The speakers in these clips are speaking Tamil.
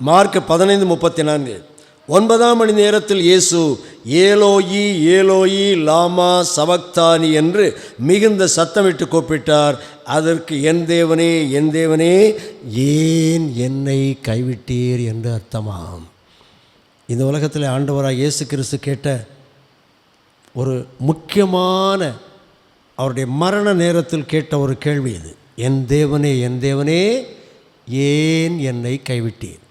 மார்க் பதினைந்து முப்பத்தி நான்கு. ஒன்பதாம் மணி நேரத்தில் இயேசு ஏலோயி ஏலோயி லாமா சபக்தானி என்று மிகுந்த சத்தமிட்டு கூப்பிட்டார். அதற்கு என் தேவனே என் தேவனே ஏன் என்னை கைவிட்டீர்? என்று அர்த்தமாம். இந்த உலகத்தில் ஆண்டவராக இயேசு கிறிஸ்து கேட்ட ஒரு முக்கியமான அவருடைய மரண நேரத்தில் கேட்ட ஒரு கேள்வி இது. என் தேவனே என் தேவனே ஏன் என்னை கைவிட்டீர்?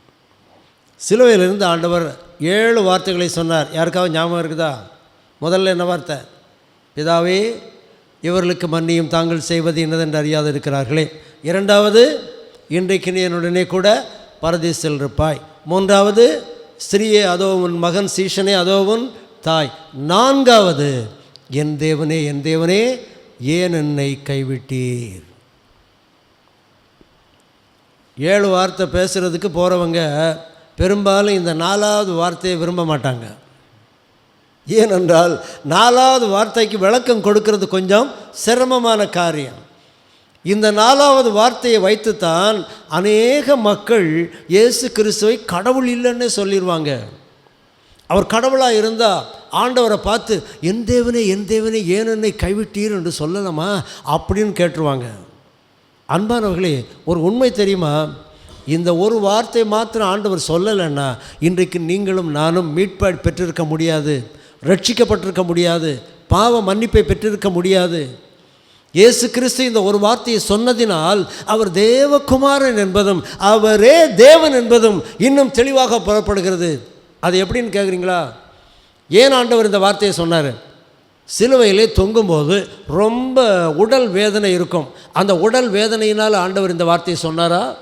சிலுவையிலிருந்து ஆண்டவர் ஏழு வார்த்தைகளை சொன்னார். யாருக்காவது ஞாபகம் இருக்குதா? முதல்ல என்ன வார்த்தை? பிதாவே இவர்களுக்கு மன்னியும் தாங்கள் செய்வது என்னதென்று அறியாது இருக்கிறார்களே. இரண்டாவது இன்றைக்கு நீ என்னுடனே கூட பரதேசில் இருப்பாய். மூன்றாவது ஸ்ரீயே அதோ உன் மகன் சீஷனே அதோ உன் தாய். நான்காவது என் தேவனே என் தேவனே ஏன் என்னை கைவிட்டீர்? ஏழு வார்த்தை பேசுகிறதுக்கு போகிறவங்க பெரும்பாலும் இந்த நாலாவது வார்த்தையை விரும்ப மாட்டாங்க. ஏனென்றால் நாலாவது வார்த்தைக்கு விளக்கம் கொடுக்கறது கொஞ்சம் சிரமமான காரியம். இந்த நாலாவது வார்த்தையை வைத்துத்தான் அநேக மக்கள் இயேசு கிறிஸ்துவை கடவுள் இல்லைன்னு சொல்லிடுவாங்க அவர் கடவுளாக இருந்தால் ஆண்டவரை பார்த்து என் தேவனே என் தேவனே ஏன் என்னை கைவிட்டீர் என்று சொல்லலாமா அப்படின்னு கேட்டுருவாங்க. அன்பானவர்களே ஒரு உண்மை தெரியுமா? இந்த ஒரு வார்த்தை மாத்திரம் ஆண்டவர் சொல்லலைன்னா இன்றைக்கு நீங்களும் நானும் மீட்பாடு பெற்றிருக்க முடியாது ரட்சிக்கப்பட்டிருக்க முடியாது பாவ மன்னிப்பை பெற்றிருக்க முடியாது. இயேசு கிறிஸ்து இந்த ஒரு வார்த்தையை சொன்னதினால் அவர் தேவகுமாரன் என்பதும் அவரே தேவன் என்பதும் இன்னும் தெளிவாக புறப்படுகிறது. அது எப்படின்னு கேட்குறீங்களா? ஏன் ஆண்டவர் இந்த வார்த்தையை சொன்னார்? சிலுவையிலே தொங்கும்போது ரொம்ப உடல் வேதனை இருக்கும். அந்த உடல் வேதனையினால் ஆண்டவர் இந்த வார்த்தையை சொன்னாரா?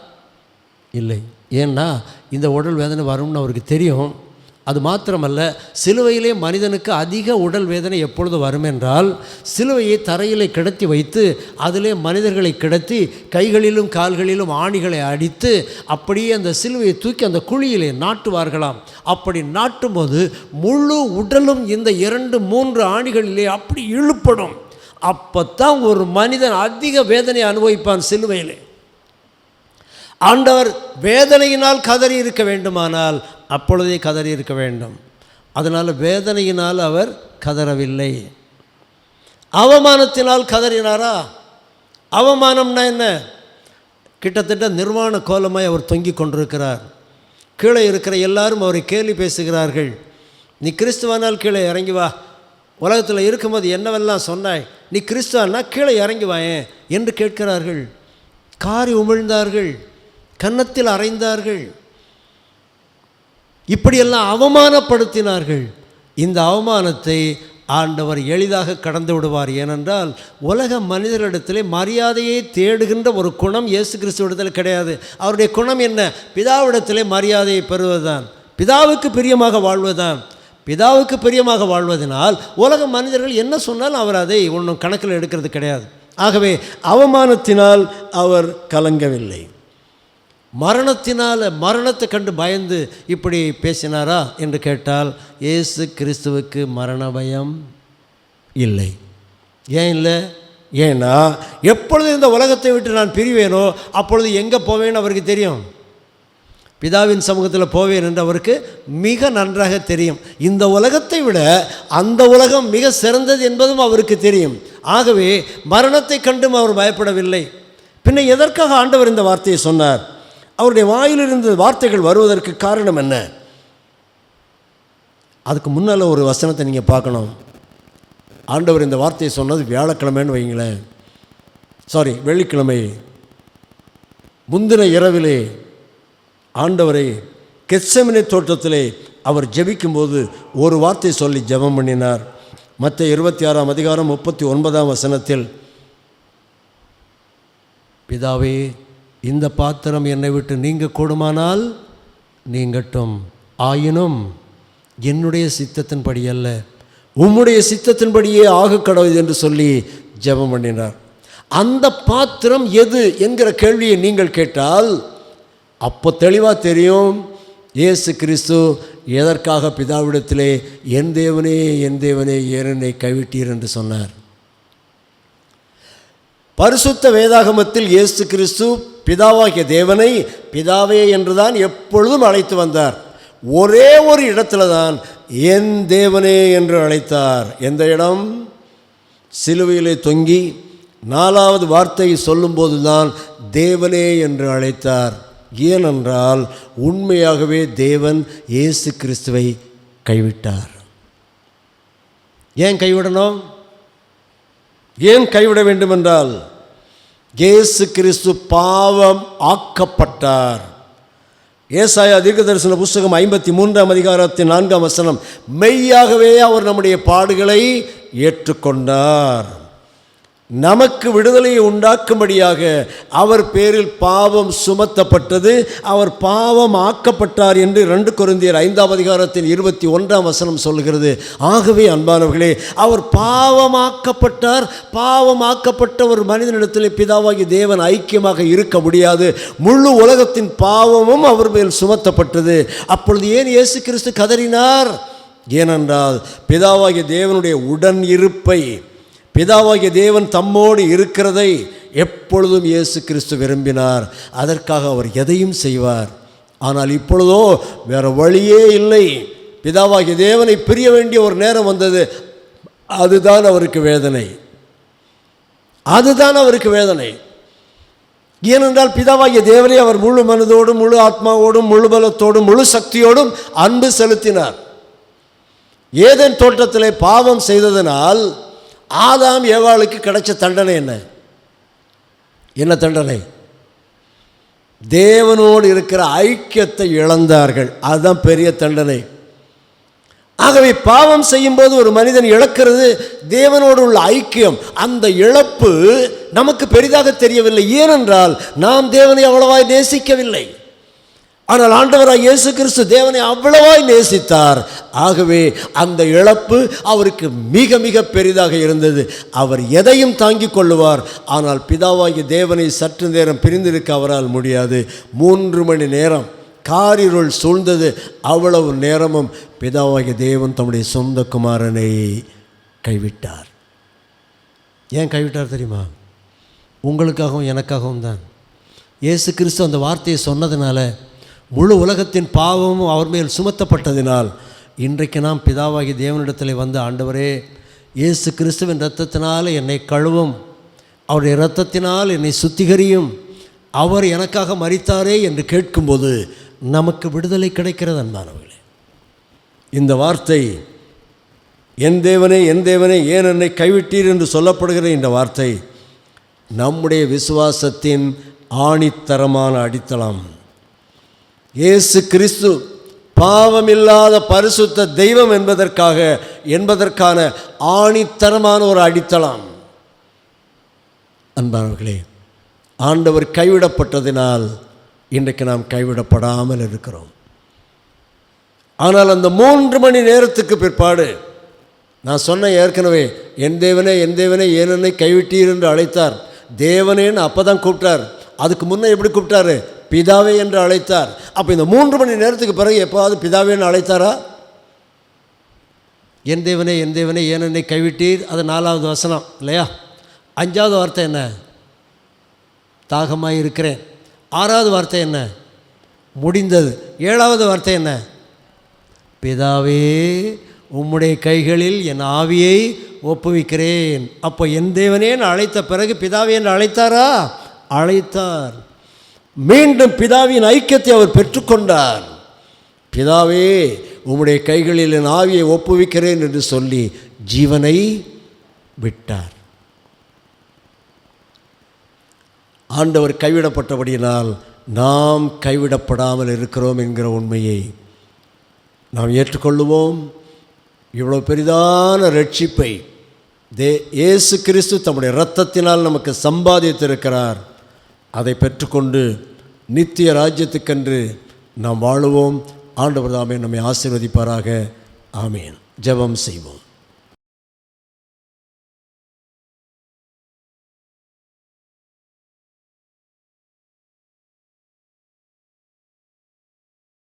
இல்லை. ஏன்னா இந்த உடல் வேதனை வரும்னு அவருக்கு தெரியும். அது மாத்திரமல்ல சிலுவையிலே மனிதனுக்கு அதிக உடல் வேதனை எப்பொழுது வரும் என்றால் சிலுவையை தரையிலே கிடத்தி வைத்து அதிலே மனிதர்களை கிடத்தி கைகளிலும் கால்களிலும் ஆணிகளை அடித்து அப்படியே அந்த சிலுவையை தூக்கி அந்த குழியிலே நாட்டுவார்களாம். அப்படி நாட்டும்போது முழு உடலும் இந்த இரண்டு மூன்று ஆணிகளிலே அப்படி இழுப்படும். அப்போத்தான் ஒரு மனிதன் அதிக வேதனை அனுபவிப்பான் சிலுவையிலே. ஆண்டவர் வேதனையினால் கதறி இருக்க வேண்டுமானால் அப்பொழுதே கதறி இருக்க வேண்டும். அதனால் வேதனையினால் அவர் கதறவில்லை. அவமானத்தினால் கதறினாரா? அவமானம்னா என்ன? கிட்டத்தட்ட நிர்வாண கோலமாய் அவர் தொங்கிக் கொண்டிருக்கிறார். கீழே இருக்கிற எல்லாரும் அவரை கேலி பேசுகிறார்கள். நீ கிறிஸ்துவானால் கீழே இறங்கி வா. உலகத்தில் இருக்கும்போது என்னவெல்லாம் சொன்னாய்? நீ கிறிஸ்துவானா கீழே இறங்கி வாயேன் என்று கேட்கிறார்கள். காரி உமிழ்ந்தார்கள். கன்னத்தில் அறைந்தார்கள். இப்படியெல்லாம் அவமானப்படுத்தினார்கள். இந்த அவமானத்தை ஆண்டவர் எளிதாக கடந்து விடுவார். ஏனென்றால் உலக மனிதர்களிடத்திலே மரியாதையை தேடுகின்ற ஒரு குணம் இயேசு கிறிஸ்துவிடத்தில் கிடையாது. அவருடைய குணம் என்ன? பிதாவிடத்திலே மரியாதையை பெறுவதுதான். பிதாவுக்கு பிரியமாக வாழ்வதுதான். பிதாவுக்கு பிரியமாக வாழ்வதனால் உலக மனிதர்கள் என்ன சொன்னாலும் அவர் அதை ஒன்றும் கணக்கில் எடுக்கிறது கிடையாது. ஆகவே அவமானத்தினால் அவர் கலங்கவில்லை. மரணத்தினால் மரணத்தை கண்டு பயந்து இப்படி பேசினாரா என்று கேட்டால் இயேசு கிறிஸ்துவுக்கு மரண பயம் இல்லை. ஏன் இல்லை? ஏன்னா எப்பொழுது இந்த உலகத்தை விட்டு நான் பிரிவேனோ அப்பொழுது எங்கே போவேன்னு அவருக்கு தெரியும். பிதாவின் சமூகத்தில் போவேன் என்று அவருக்கு மிக நன்றாக தெரியும். இந்த உலகத்தை விட அந்த உலகம் மிக சிறந்தது என்பதும் அவருக்கு தெரியும். ஆகவே மரணத்தை கண்டும் அவர் பயப்படவில்லை. பின்ன எதற்காக ஆண்டவர் இந்த வார்த்தையை சொன்னார்? அவருடைய வாயிலிருந்து வார்த்தைகள் வருவதற்கு காரணம் என்ன? அதுக்கு முன்னால் ஒரு வசனத்தை நீங்கள் பார்க்கணும். ஆண்டவர் இந்த வார்த்தையை சொன்னது வியாழக்கிழமைன்னு வைங்களேன் சாரி வெள்ளிக்கிழமை. முந்தின இரவிலே ஆண்டவரை கெச்சமினை தோட்டத்திலே அவர் ஜெபிக்கும்போது ஒரு வார்த்தை சொல்லி ஜெபம் பண்ணினார். மற்ற இருபத்தி ஆறாம் அதிகாரம் முப்பத்தி ஒன்பதாம் வசனத்தில் பிதாவே இந்த பாத்திரம் என்னை விட்டு நீங்க கூடுமானால் நீங்கட்டும். ஆயினும் என்னுடைய சித்தத்தின்படி அல்ல உம்முடைய சித்தத்தின்படியே ஆக கடவுள் என்று சொல்லி ஜெபம் பண்ணினார். அந்த பாத்திரம் எது என்கிற கேள்வியை நீங்கள் கேட்டால் அப்போ தெளிவாக தெரியும் இயேசு கிறிஸ்து எதற்காக பிதாவிடத்திலே என் தேவனே என் தேவனே ஏன் என்னை கைவிட்டீர் என்று சொன்னார். பரிசுத்த வேதாகமத்தில் இயேசு கிறிஸ்து பிதாவாகிய தேவனை பிதாவே என்றுதான் எப்பொழுதும் அழைத்து வந்தார். ஒரே ஒரு இடத்துல தான் என் தேவனே என்று அழைத்தார். எந்த இடம்? சிலுவையிலே தொங்கி நாலாவது வார்த்தையை சொல்லும்போது தான் தேவனே என்று அழைத்தார். ஏனென்றால் உண்மையாகவே தேவன் இயேசு கிறிஸ்துவை கைவிட்டார். ஏன் கைவிடணும்? ஏன் கைவிட வேண்டுமென்றால் இயேசு கிறிஸ்து பாவம் ஆக்கப்பட்டார். ஏசாயா தீர்க்கதரிசன புஸ்தகம் ஐம்பத்தி மூன்றாம் அதிகாரத்தின் நான்காம் வசனம் மெய்யாகவே அவர் நம்முடைய பாடுகளை ஏற்றுக்கொண்டார். நமக்கு விடுதலையை உண்டாக்கும்படியாக அவர் பேரில் பாவம் சுமத்தப்பட்டது. அவர் பாவம் ஆக்கப்பட்டார் என்று ரெண்டு குருந்தியர் ஐந்தாம் அதிகாரத்தின் இருபத்தி ஒன்றாம் வசனம் சொல்கிறது ஆகவே அன்பானவர்களே அவர் பாவமாக்கப்பட்டார் பாவமாக்கப்பட்ட ஒரு மனிதனிடத்தில் பிதாவாகி தேவன் ஐக்கியமாக இருக்க முடியாது. முழு உலகத்தின் பாவமும் அவர் மேல் சுமத்தப்பட்டது. அப்பொழுது ஏன் இயேசு கிறிஸ்து கதறினார்? ஏனென்றால் பிதாவாகிய தேவனுடைய உடன் இருப்பை பிதாவாகிய தேவன் தம்மோடு இருக்கிறதை எப்பொழுதும் இயேசு கிறிஸ்து விரும்பினார். அதற்காக அவர் எதையும் செய்வார். ஆனால் இப்பொழுதோ வேறு வழியே இல்லை. பிதாவாகிய தேவனை பிரிய வேண்டிய ஒரு நேரம் வந்தது. அதுதான் அவருக்கு வேதனை. அதுதான் அவருக்கு வேதனை. ஏனென்றால் பிதாவாகிய தேவனை அவர் முழு மனதோடும் முழு ஆத்மாவோடும் முழு பலத்தோடும் முழு சக்தியோடும் அன்பு செலுத்தினார். ஏதேன் தோட்டத்திலே பாவம் செய்ததனால் ஆதாம் ஏவாளுக்கு கிடைச்ச தண்டனை என்ன? என்ன தண்டனை? தேவனோடு இருக்கிற ஐக்கியத்தை இழந்தார்கள். அதுதான் பெரிய தண்டனை. ஆகவே பாவம் செய்யும்போது ஒரு மனிதன் இழக்கிறது தேவனோடு உள்ள ஐக்கியம். அந்த இழப்பு நமக்கு பெரிதாக தெரியவில்லை. ஏனென்றால் நாம் தேவனை அவ்வளவாய் நேசிக்கவில்லை. ஆனால் ஆண்டவராக இயேசு கிறிஸ்து தேவனை அவ்வளவாய் நேசித்தார். ஆகவே அந்த இழப்பு அவருக்கு மிக மிக பெரிதாக இருந்தது. அவர் எதையும் தாங்கிக் கொள்ளுவார். ஆனால் பிதாவாகிய தேவனை சற்று நேரம் பிரிந்திருக்க அவரால் முடியாது. மூன்று மணி நேரம் காரிருள் சூழ்ந்தது. அவ்வளவு நேரமும் பிதாவாகிய தேவன் தம்முடைய சொந்த குமாரனை கைவிட்டார். ஏன் கைவிட்டார் தெரியுமா? உங்களுக்காகவும் எனக்காகவும் தான். இயேசு கிறிஸ்து அந்த வார்த்தையை சொன்னதுனால முழு உலகத்தின் பாவமும் அவர் மேல் சுமத்தப்பட்டதினால் இன்றைக்கு நாம் பிதாவாகி தேவனிடத்தில் வந்து ஆண்டவரே இயேசு கிறிஸ்துவின் இரத்தத்தினால் என்னை கழுவும். அவருடைய இரத்தத்தினால் என்னை சுத்திகரியும். அவர் எனக்காக மறித்தாரே என்று கேட்கும்போது நமக்கு விடுதலை கிடைக்கிறது அன்பானவர்களே. இந்த வார்த்தை என் தேவனே என் தேவனே ஏன் என்னை கைவிட்டீர் என்று சொல்லப்படுகிற இந்த வார்த்தை நம்முடைய விசுவாசத்தின் ஆணித்தரமான அடித்தளம். இயேசு கிறிஸ்து பாவமில்லாத பரிசுத்த தெய்வம் என்பதற்காக என்பதற்கான ஆணித்தரமான ஒரு அடித்தளம். அன்பானவர்களே ஆண்டவர் கைவிடப்பட்டதினால் இன்றைக்கு நாம் கைவிடப்படாமல் இருக்கிறோம். ஆனால் அந்த மூன்று மணி நேரத்துக்கு பிற்பாடு நான் சொன்ன ஏற்கனவே என் தேவனே என் தேவனே ஏனென்னை கைவிட்டீர்? என்று அழைத்தார். தேவனேன்னு அப்போ தான் கூப்பிட்டார். அதுக்கு முன்னே எப்படி கூப்பிட்டாரு? பிதாவே என்று அழைத்தார். அப்போ இந்த மூன்று மணி நேரத்துக்கு பிறகு எப்போவாவது பிதாவேன்னு அழைத்தாரா? என் தேவனே என் தேவனே ஏனென்னை கைவிட்டீர்? அது நாலாவது வசனம் இல்லையா? அஞ்சாவது வார்த்தை என்ன? தாகமாக இருக்கிறேன். ஆறாவது வார்த்தை என்ன? முடிந்தது. ஏழாவது வார்த்தை என்ன? பிதாவே உம்முடைய கைகளில் என் ஆவியை ஒப்புவிக்கிறேன். அப்போ என் தேவனேன்னு அழைத்த பிறகு பிதாவே என்று அழைத்தாரா? அழைத்தார். மீண்டும் பிதாவின் ஐக்கியத்தை அவர் பெற்றுக்கொண்டார். பிதாவே உம்முடைய கைகளில் என் ஆவியை ஒப்புவிக்கிறேன் என்று சொல்லி ஜீவனை விட்டார். ஆண்டவர் கைவிடப்பட்டபடியினால் நாம் கைவிடப்படாமல் இருக்கிறோம் என்கிற உண்மையை நாம் ஏற்றுக்கொள்ளுவோம். இவ்வளோ பெரிதான ரட்சிப்பை தே இயேசு கிறிஸ்து தம்முடைய இரத்தத்தினால் நமக்கு சம்பாதித்திருக்கிறார். அதை பெற்றுக்கொண்டு நித்திய ராஜ்யத்துக்கென்று நாம் வாழுவோம். ஆண்டவர் தாமே நம்மை ஆசீர்வதிப்பாராக. ஆமேன். ஜெபம் செய்வோம்.